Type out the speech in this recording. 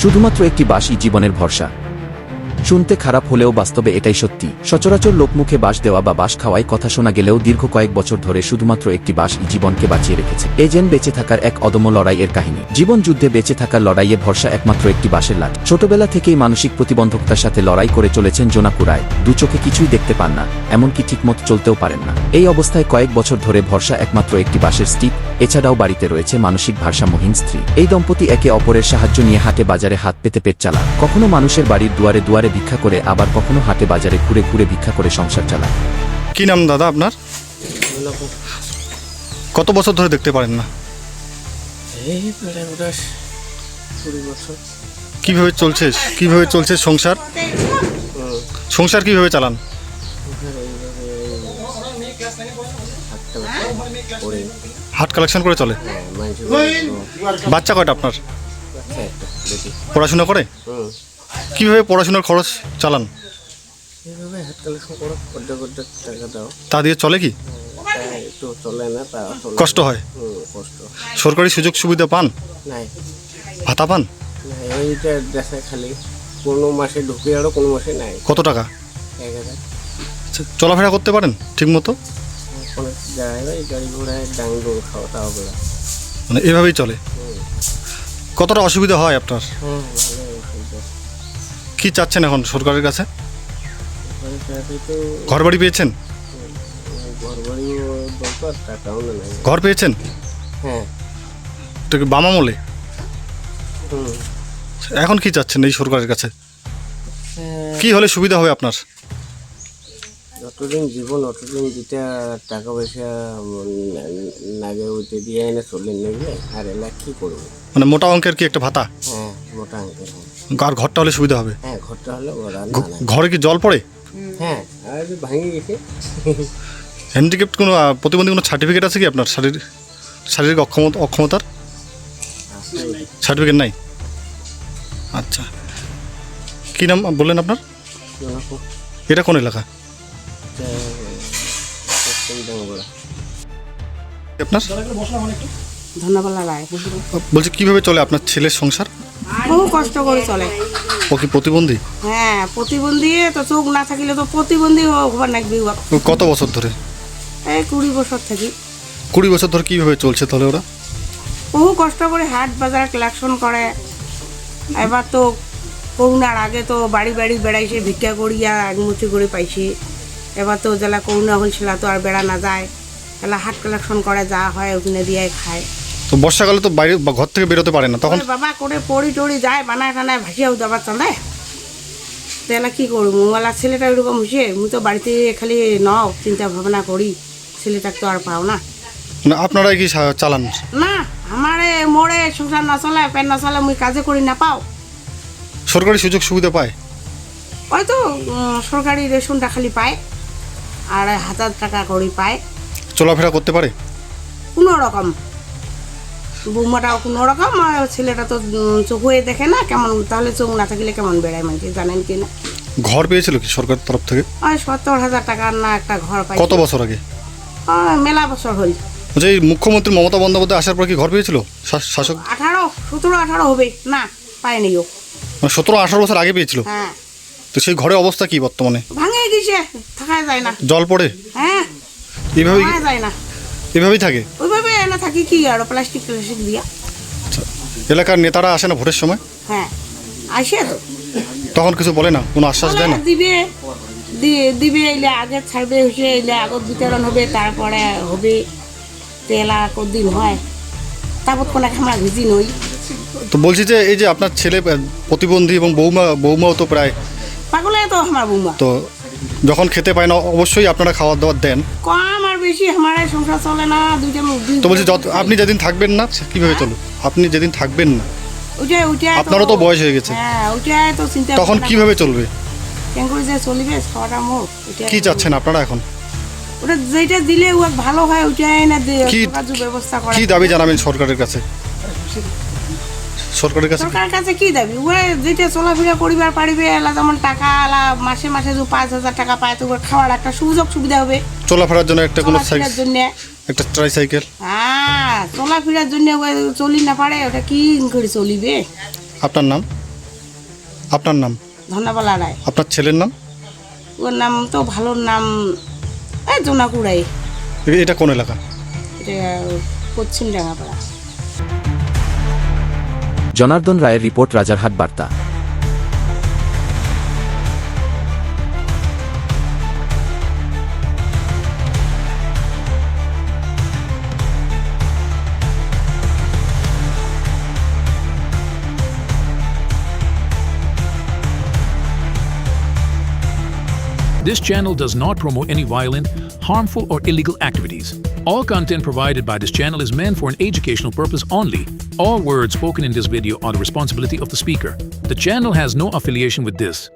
শুধুমাত্র একটি বাসই জীবনের ভরসা। শুনতে খারাপ হলেও বাস্তবে এটাই সত্যি। সচরাচর লোকমুখে বাস দেওয়া বা বাস খাওয়ায় কথা শোনা গেলেও দীর্ঘ কয়েক বছর ধরে শুধুমাত্র একটি বাস জীবনকে বাঁচিয়ে রেখেছে। এজেন্ট বেঁচে থাকার এক অদম্য লড়াইয়ের কাহিনী। জীবন যুদ্ধে বেঁচে থাকার লড়াইয়ে ভরসা একমাত্র একটি বাসের লাট। ছোটবেলা থেকেই মানসিক প্রতিবন্ধকতার সাথে লড়াই করে চলেছেন জোনাকুরায় দু চোখে কিছুই দেখতে পান না, এমনকি ঠিকমতো চলতেও পারেন না। এই অবস্থায় কয়েক বছর ধরে ভরসা একমাত্র একটি বাসের স্টিক এছাড়াও বাড়িতে রয়েছে মানসিক ভারসাম্যহীন স্ত্রী। এই দম্পতি একে অপরের সাহায্য নিয়ে হাটে বাজারে হাত পেতে পেট চালা কখনো মানুষের বাড়ির দুয়ারে দুয়ারে ভিক্ষা করে আবার কখনো হাটে বাজারে ঘুরে ঘুরে ভিক্ষা করে সংসার চালায়। কি নাম দাদা আপনার? কত বছর ধরে দেখতে পারেন না? কীভাবে চলছে? কীভাবে চলছে সংসার? সংসার কীভাবে চালান? করে হাট কালেকশন করে চলে? বাচ্চা কয়টা আপনার? বাচ্চা একটা বেটি পড়াশোনা করে? কীভাবে পড়াশোনার খরচ চালান? তা দিয়ে চলে কি? একটু চলে না কষ্ট হয়? কষ্ট। সরকারি সুযোগ সুবিধা পান? নাই। ভাতা পান? এইটা দেখে খালি। কোনো মাসে ঢুকে আরও কোনো মাসে নাই। কত টাকা? চলাফেরা করতে পারেন ঠিক মতো কোনো যায় না এই গাড়ি ঘোড়ায় ডাং ডোল খাওয়া তাও বেড়া মানে এভাবেই চলে। কতটা অসুবিধা হয় আপনার? হুম ভালো অসুবিধা। কি চাচ্ছেন এখন সরকারের কাছে? টাকা তো ঘর বাড়ি পেয়েছেন? ঘর বাড়িও দরকার টাকাও না নাই। ঘর পেয়েছেন? হ্যাঁ। এটা কি বাম আমলে? হুম। এখন কি চাচ্ছেন এই সরকারের কাছে? হ্যাঁ, কি হলে সুবিধা হবে আপনার? যতদিন জীবন অতদিন যেটা টাকা পয়সা লাগে ওইতে দিয়ে এনে চলে নেবে আর এলা কি করব? মানে মোটা অঙ্কের কি একটা ভাতা? হ্যাঁ মোটা অঙ্কের হ্যাঁ। আর ঘরটা হলে সুবিধা হবে? হ্যাঁ ঘরটা হলে ঘরে কি জল পড়ে? হ্যাঁ আর ভাঙে গেছে। হ্যান্ডিক্যাপ্ট কোনো প্রতিবন্ধী কোনো সার্টিফিকেট আছে কি আপনার? শারীরিক শারীরিক অক্ষমতা অক্ষমতার? সার্টিফিকেট নাই? আচ্ছা। কী নাম বললেন আপনার? এটা কোন এলাকা? আপনার? ধন্যবাদ রায় বলছি কীভাবে চলে আপনার ছেলের সংসার? বহু কষ্ট করে চলে। ও কি প্রতিবন্ধী? হ্যাঁ প্রতিবন্ধী তো চোখ না থাকিলে তো প্রতিবন্ধী হবার নাকবি ও কত বছর ধরে? এই কুড়ি বছর থাকি। কুড়ি বছর ধরে কীভাবে চলছে তাহলে ওরা? বহু কষ্ট করে হাট বাজার কালেকশন করে। এবার তো করোনার আগে তো বাড়ি বাড়ি বেড়াইছে ভিক্ষা করিয়া একমুঠি করে পাইছে। এবার তো জেলা করোনা হয়েছিল তো আর বেড়া না যায়। এলা হাট কালেকশন করে যা হয় ওখানে দিয়ে খায়। তো বর্ষাকালে তো বাইরে ঘর থেকে বেরোতে পারে না তখন বাবা করে পড়ি টড়ি যায় বানায় টানায় ভাসিয়াও যাবার চলে। তাহলে কি করব? মোবাইলার ছেলেটা ওইরকম হয়েছে মুই তো বাড়িতে খালি নও চিন্তা ভাবনা করি ছেলেটাকে তো আর পাও না। আপনারাই কি চালান? না আমারে মোড়ে সংসার না চলে পেন না চলে মুই কাজে করি না পাও। সরকারি সুযোগ সুবিধা পায়? ওই তো উম, সরকারি রেশনটা খালি পায়। আর হাজার টাকা করে পায়। চলাফেরা করতে পারে? কোনো রকম। বৌমাটাও কোনো রকম আর ছেলেটা তো চোখ হয়ে দেখে না কেমন তাহলে চোখ না থাকলে কেমন বেড়ায় মানুষ জানেন কি না? ঘর পেয়েছিল কি সরকার তরফ থেকে? ওই সত্তর হাজার টাকার না একটা ঘর পাই কত বছর আগে? মেলা বছর হল। এই মুখ্যমন্ত্রী মমতা বন্দ্যোপাধ্যায় আসার পর কি ঘর পেয়েছিল? শাসক? আঠারো সতেরো আঠারো হবে। না পায়নি ও। মানে সতেরো আঠারো বছর আগে পেয়েছিল? হ্যাঁ। তো সেই ঘরের অবস্থা কি বর্তমানে? ভাঙে থাকা যায় না। জল পড়ে? হ্যাঁ। এভাবেই থাকা যায় না। এভাবেই থাকে? ওইভাবে এনে থাকি কি আর প্লাস্টিক প্লাস্টিক দিয়া। এলাকার নেতারা আসে না ভোটের সময়? হ্যাঁ। আসে তো। তখন কিছু বলে না? কোনো আশ্বাস দেয় না? দিবে দিবে এলে আগে ছাড়বে হয়েছে এলে আগত বিতরণ হবে তারপরে হবে। তেলা কদিন হয়? তারপর কোনো আমরা ভিজি নই। তো বলছি যে এই যে আপনার ছেলে প্রতিবন্ধী এবং বৌমা বৌমাও তো প্রায় পাগলে তো আমার বৌমা। তো যখন খেতে পায় না অবশ্যই আপনারা খাওয়া দাওয়া দেন। কম আর বেশি আমার সংসার চলে না দুইটা তো বলছি যত আপনি যেদিন থাকবেন না কীভাবে চলুন আপনি যেদিন থাকবেন না আপনারও তো বয়স হয়ে গেছে। হ্যাঁ তখন কীভাবে চলবে? কি চাচ্ছেন আপনারা এখন? ওটা যেটা দিলে ও ভালো হয় ওইটাই না দিয়ে কি- ব্যবস্থা করে কি দাবি জানাবেন সরকারের কাছে? সরকারের কাছে সরকারের কাছে কি দাবি? ও যেটা চলাফেরা করিবার পারিবে এলা যেমন টাকা এলা মাসে মাসে যে পাঁচ হাজার টাকা পায় তো ওর খাওয়ার একটা সুযোগ সুবিধা হবে। চলাফেরার জন্য একটা কোনো সাইকেল জন্য। একটা ট্রাইসাইকেল হ্যাঁ চলাফেরার জন্য চলি না পারে ওটা কি করে চলিবে? আপনার নাম? আপনার নাম? ধন্যবালা রায় আপনার ছেলের নাম? ওর নাম তো ভালো নাম জোনাকুড়াই এটা কোন এলাকা? এটা পশ্চিম ডাঙ্গাপাড়া জনার্দন রায়ের রিপোর্ট রাজারহাট বার্তা This channel does not promote any violent, harmful, or illegal activities. All content provided by this channel is meant for an educational purpose only. All words spoken in this video are the responsibility of the speaker. The channel has no affiliation with this.